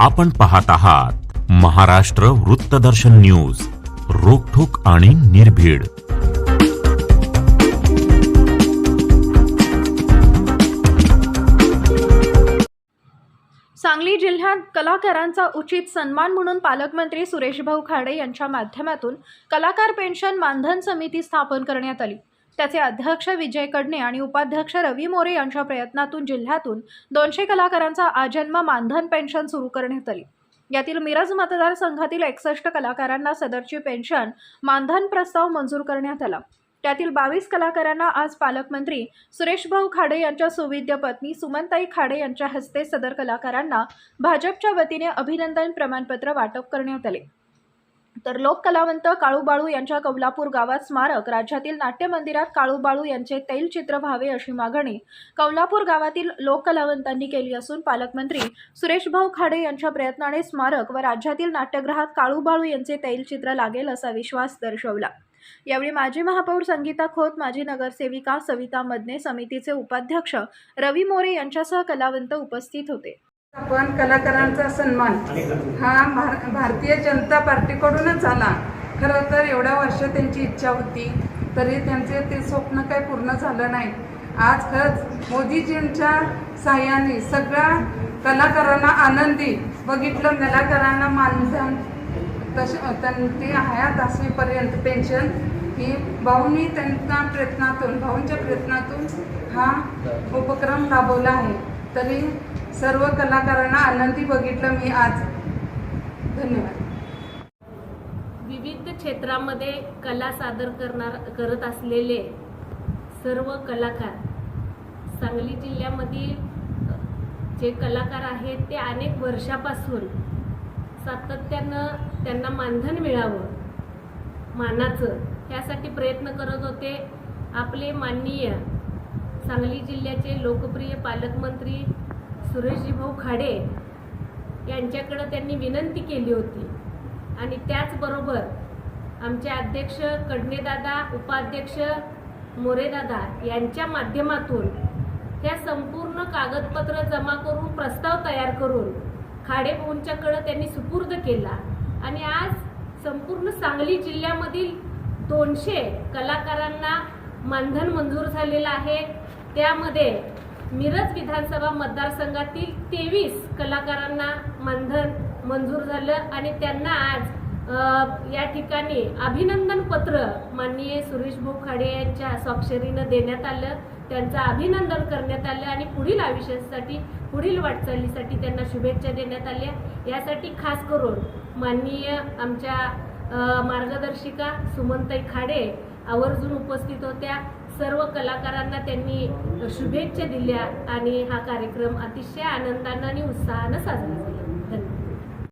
आपण पाहत आहात महाराष्ट्र वृत्तदर्शन न्यूज रोखोक आणि निर्भीड. सांगली जिल्ह्यात कलाकारांचा उचित सन्मान म्हणून पालकमंत्री सुरेशभाऊ खाडे यांच्या माध्यमातून कलाकार पेन्शन मानधन समिती स्थापन करण्यात आली. त्याचे अध्यक्ष विजय कडणे आणि उपाध्यक्ष रवी मोरे यांच्या प्रयत्नातून जिल्ह्यातून दोनशे कलाकारांचा आजन्म मानधन पेन्शन सुरू करण्यात आली. यातील मिरज मतदारसंघातील एकसष्ट कलाकारांना सदरची पेन्शन मानधन प्रस्ताव मंजूर करण्यात आला. त्यातील बावीस कलाकारांना आज पालकमंत्री सुरेशभाऊ खाडे यांच्या सुविद्य पत्नी सुमनताई खाडे यांच्या हस्ते सदर कलाकारांना भाजपच्या वतीने अभिनंदन प्रमाणपत्र वाटप करण्यात आले. तर लोक कलावंत काळूबाळू यांच्या कौलापूर गावात स्मारक राज्यातील नाट्य मंदिरात काळूबाळू यांचे तैलचित्र व्हावे अशी मागणी कौलापूर गावातील लोक कलावंतांनी केली असून पालकमंत्री सुरेशभाऊ खाडे यांच्या प्रयत्नाने स्मारक व राज्यातील नाट्यगृहात काळूबाळू यांचे तैलचित्र लागेल असा विश्वास दर्शवला. यावेळी माजी महापौर संगीता खोत माजी नगरसेविका सविता मदने समितीचे उपाध्यक्ष रवी मोरे यांच्यासह कलावंत उपस्थित होते. आपण कलाकारांचा सन्मान. हा भार भारतीय जनता पार्टीकडूनच आला. खरं तर एवढ्या वर्ष त्यांची इच्छा होती तरी त्यांचे ते स्वप्न काही पूर्ण झालं नाही. आज खरंच मोदीजींच्या साह्याने सगळ्या कलाकारांना आनंदी. बघितलं कलाकारांना मानधन तसे त्यांची हयात असेपर्यंत पेन्शन ही भाऊंनी त्यांच्या प्रयत्नातून भाऊंच्या प्रयत्नातून हा उपक्रम राबवला आहे. तरी सर्व कलाकारांना आनंदी बघितलं मी आज. धन्यवाद. विविध क्षेत्रामध्ये कला सादर करणार करत असलेले सर्व कलाकार सांगली जिल्ह्यामधील जे कलाकार आहेत ते अनेक वर्षापासून सातत्यानं त्यांना मानधन मिळावं मानाचं ह्यासाठी प्रयत्न करत होते. आपले माननीय सांगली जिल्ह्याचे लोकप्रिय पालकमंत्री सुरेशजीभाऊ खाडे यांच्याकडं त्यांनी विनंती केली होती. आणि त्याचबरोबर आमचे अध्यक्ष कडणेदादा उपाध्यक्ष मोरेदादा यांच्या माध्यमातून त्या संपूर्ण कागदपत्र जमा करून प्रस्ताव तयार करून खाडेभाऊंच्याकडं त्यांनी सुपूर्द केला. आणि आज संपूर्ण सांगली जिल्ह्यामधील दोनशे कलाकारांना मानधन मंजूर झालेलं आहे. त्यामध्ये मिरज विधानसभा मतदारसंघातील तेवीस कलाकारांना मानधन मंजूर झालं आणि त्यांना आज या ठिकाणी अभिनंदन पत्र माननीय सुरेश भाऊ खाडे यांच्या स्वाक्षरीनं देण्यात आलं. त्यांचं अभिनंदन करण्यात आलं आणि पुढील आयुष्यासाठी पुढील वाटचालीसाठी त्यांना शुभेच्छा देण्यात आल्या. यासाठी खास करून माननीय आमच्या मार्गदर्शिका सुमनताई खाडे आवर्जून उपस्थित होत्या. सर्व कलाकारांना त्यांनी शुभेच्छा दिल्या आणि हा कार्यक्रम अतिशय आनंदानं आणि उत्साहानं साजरा झाला